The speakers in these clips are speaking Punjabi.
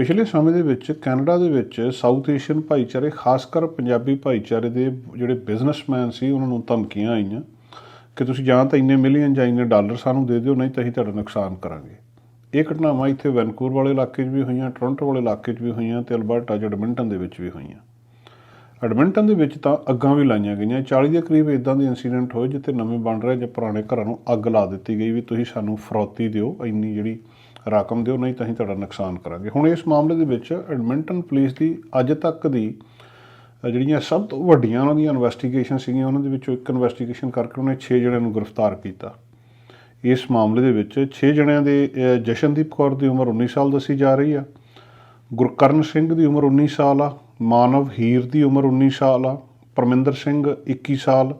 ਪਿਛਲੇ ਸਮੇਂ ਦੇ ਵਿੱਚ ਕੈਨੇਡਾ ਦੇ ਵਿੱਚ ਸਾਊਥ ਏਸ਼ੀਅਨ ਭਾਈਚਾਰੇ, ਖਾਸ ਕਰ ਪੰਜਾਬੀ ਭਾਈਚਾਰੇ ਦੇ ਜਿਹੜੇ ਬਿਜ਼ਨਸਮੈਨ ਸੀ, ਉਹਨਾਂ ਨੂੰ ਧਮਕੀਆਂ ਆਈਆਂ ਕਿ ਤੁਸੀਂ ਜਾਂ ਤਾਂ ਇੰਨੇ ਮਿਲੀਅਨ ਜਾਂ ਇੰਨੇ ਡਾਲਰ ਸਾਨੂੰ ਦੇ ਦਿਓ, ਨਹੀਂ ਤਾਂ ਅਸੀਂ ਤੁਹਾਡਾ ਨੁਕਸਾਨ ਕਰਾਂਗੇ। ਇਹ ਘਟਨਾਵਾਂ ਇੱਥੇ ਵੈਨਕੂਵਰ ਵਾਲੇ ਇਲਾਕੇ 'ਚ ਵੀ ਹੋਈਆਂ, ਟੋਰਾਂਟੋ ਵਾਲੇ ਇਲਾਕੇ 'ਚ ਵੀ ਹੋਈਆਂ ਤੇ ਅਲਬਰਟਾ ਐਡਮਿੰਟਨ ਦੇ ਵਿੱਚ ਵੀ ਹੋਈਆਂ। ਐਡਮਿੰਟਨ ਦੇ ਵਿੱਚ ਤਾਂ ਅੱਗਾਂ ਵੀ ਲਾਈਆਂ ਗਈਆਂ। 40 ਦੇ ਕਰੀਬ ਇਦਾਂ ਦੇ ਇਨਸੀਡੈਂਟ ਹੋਏ ਜਿੱਥੇ ਨਵੇਂ ਬਣ ਰਹੇ ਜਾਂ ਪੁਰਾਣੇ ਘਰਾਂ ਨੂੰ ਅੱਗ ਲਾ ਦਿੱਤੀ ਗਈ ਵੀ ਤੁਸੀਂ ਸਾਨੂੰ ਫਰੋਤੀ ਦਿਓ, ਇੰਨੀ ਜਿਹੜੀ ਰਕਮ ਦਿਓ, ਨਹੀਂ ਤਾਂ ਅਸੀਂ ਤੁਹਾਡਾ ਨੁਕਸਾਨ ਕਰਾਂਗੇ। ਹੁਣ ਇਸ ਮਾਮਲੇ ਦੇ ਵਿੱਚ ਐਡਮਿੰਟਨ ਪੁਲਿਸ ਦੀ ਅੱਜ ਤੱਕ ਦੀ ਜਿਹੜੀਆਂ ਸਭ ਤੋਂ ਵੱਡੀਆਂ ਉਹਨਾਂ ਦੀਆਂ ਇਨਵੈਸਟੀਗੇਸ਼ਨ ਸੀਗੀਆਂ, ਉਹਨਾਂ ਦੇ ਵਿੱਚੋਂ ਇੱਕ ਇਨਵੈਸਟੀਗੇਸ਼ਨ ਕਰਕੇ ਉਹਨੇ 6 ਜਣਿਆਂ ਨੂੰ ਗ੍ਰਿਫਤਾਰ ਕੀਤਾ। ਇਸ ਮਾਮਲੇ ਦੇ ਵਿੱਚ 6 ਜਣਿਆਂ ਦੇ ਜਸ਼ਨਦੀਪ ਕੌਰ ਦੀ ਉਮਰ 19 ਸਾਲ ਦੱਸੀ ਜਾ ਰਹੀ ਆ, ਗੁਰਕਰਨ ਸਿੰਘ ਦੀ ਉਮਰ 19 ਸਾਲ ਆ, ਮਾਨਵ ਹੀਰ ਦੀ ਉਮਰ 19 ਸਾਲ ਆ, ਪਰਮਿੰਦਰ ਸਿੰਘ 21 ਸਾਲ,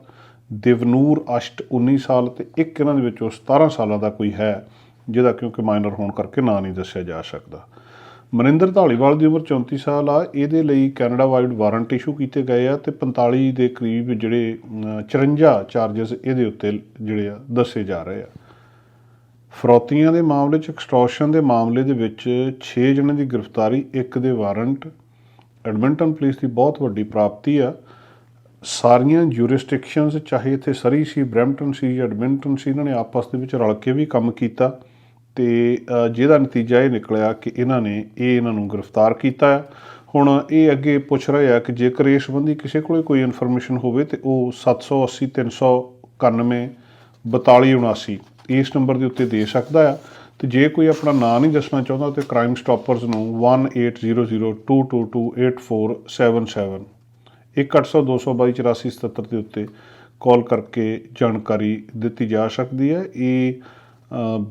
ਦਿਵਨੂਰ ਅਸ਼ਟ 19 ਸਾਲ ਤੇ ਇੱਕ ਇਹਨਾਂ ਦੇ ਵਿੱਚੋਂ 17 ਸਾਲਾਂ ਦਾ ਕੋਈ ਹੈ। ਜਿਹਦਾ ਕਿਉਂਕਿ ਮਾਈਨਰ ਹੋਣ ਕਰਕੇ ਨਾਂ ਨਹੀਂ ਦੱਸਿਆ ਜਾ ਸਕਦਾ। ਮਨਿੰਦਰ ਧਾਲੀਵਾਲ ਦੀ ਉਮਰ 34 ਸਾਲ ਆ। ਇਹਦੇ ਲਈ ਕੈਨੇਡਾ ਵਾਈਡ ਵਾਰੰਟ ਇਸ਼ੂ ਕੀਤੇ ਗਏ ਆ ਤੇ 45 ਦੇ ਕਰੀਬ ਜਿਹੜੇ ਅਮ, 54 ਚਾਰजेस ਇਹਦੇ ਉੱਤੇ ਜਿਹੜੇ ਆ ਦੱਸੇ ਜਾ ਰਹੇ ਆ। ਫਰੌਤੀਆਂ ਦੇ ਮਾਮਲੇ 'ਚ ਐਕਸਟੋਰਸ਼ਨ ਦੇ ਮਾਮਲੇ ਦੇ ਵਿੱਚ 6 ਜਣਿਆਂ ਦੀ ਗ੍ਰਿਫਤਾਰੀ ਇੱਕ ਦੇ ਵਾਰੰਟ। ਐਡਮਿੰਟਨ ਪੁਲਿਸ ਦੀ ਬਹੁਤ ਵੱਡੀ ਪ੍ਰਾਪਤੀ ਆ। ਸਾਰੀਆਂ ਜੂਰਿਸਡਿਕਸ਼ਨਸ ਚਾਹੇ ਇੱਥੇ ਸਰੀ ਸੀ ਬਰੈਂਪਟਨ ਸੀ ਜਾਂ ਐਡਮਿੰਟਨ ਸੀ ਇਹਨਾਂ ਨੇ ਆਪਸ ਦੇ ਵਿੱਚ ਰਲ ਕੇ ਵੀ ਕੰਮ ਕੀਤਾ। ਤੇ ਜਿਹਦਾ ਨਤੀਜਾ ਇਹ ਨਿਕਲਿਆ ਕਿ ਇਹਨਾਂ ਨੇ, ਇਹ ਇਹਨਾਂ ਨੂੰ ਗ੍ਰਿਫਤਾਰ ਕੀਤਾ ਹੈ। ਹੁਣ ਇਹ ਅੱਗੇ ਪੁੱਛ ਰਹੇ ਆ ਕਿ ਜੇਕਰ ਇਸ ਸੰਬੰਧੀ ਕਿਸੇ ਕੋਲੇ ਕੋਈ ਇਨਫੋਰਮੇਸ਼ਨ ਹੋਵੇ ਤੇ ਉਹ 780 391 4279 ਇਸ ਨੰਬਰ ਦੇ ਉੱਤੇ ਦੇ ਸਕਦਾ ਆ ਤੇ ਜੇ ਕੋਈ ਆਪਣਾ ਨਾਂ ਨਹੀਂ ਦੱਸਣਾ ਚਾਹੁੰਦਾ ਤੇ ਕ੍ਰਾਈਮ ਸਟਾਪਰਸ ਨੂੰ 1800228477 1800 222 8477 ਦੇ ਉੱਤੇ ਕਾਲ ਕਰਕੇ ਜਾਣਕਾਰੀ ਦਿੱਤੀ ਜਾ ਸਕਦੀ ਹੈ ਇਹ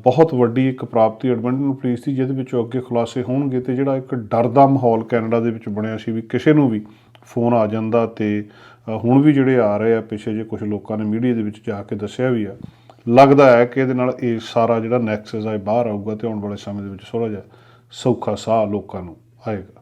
ਬਹੁਤ ਵੱਡੀ ਇੱਕ ਪ੍ਰਾਪਤੀ ਐਡਮਿੰਟਨ ਪੁਲਿਸ ਦੀ ਜਿਹਦੇ ਵਿੱਚੋਂ ਅੱਗੇ ਖੁਲਾਸੇ ਹੋਣਗੇ ਤੇ ਜਿਹੜਾ ਇੱਕ ਡਰ ਦਾ ਮਾਹੌਲ ਕੈਨੇਡਾ ਦੇ ਵਿੱਚ ਬਣਿਆ ਸੀ ਵੀ ਕਿਸੇ ਨੂੰ ਵੀ ਫੋਨ ਆ ਜਾਂਦਾ ਤੇ ਹੁਣ ਵੀ ਜਿਹੜੇ ਆ ਰਹੇ ਆ, ਪਿੱਛੇ ਜੇ ਕੁਝ ਲੋਕਾਂ ਨੇ ਮੀਡੀਆ ਦੇ ਵਿੱਚ ਜਾ ਕੇ ਦੱਸਿਆ ਵੀ ਆ। ਲੱਗਦਾ ਹੈ ਕਿ ਇਹਦੇ ਨਾਲ ਇਹ ਸਾਰਾ ਜਿਹੜਾ ਨੈਕਸਸ ਆ, ਇਹ ਬਾਹਰ ਆਊਗਾ ਤੇ ਆਉਣ ਵਾਲੇ ਸਮੇਂ ਦੇ ਵਿੱਚ ਥੋੜਾ ਜਿਹਾ ਸੌਖਾ ਸਾਹ ਲੋਕਾਂ ਨੂੰ ਆਏਗਾ।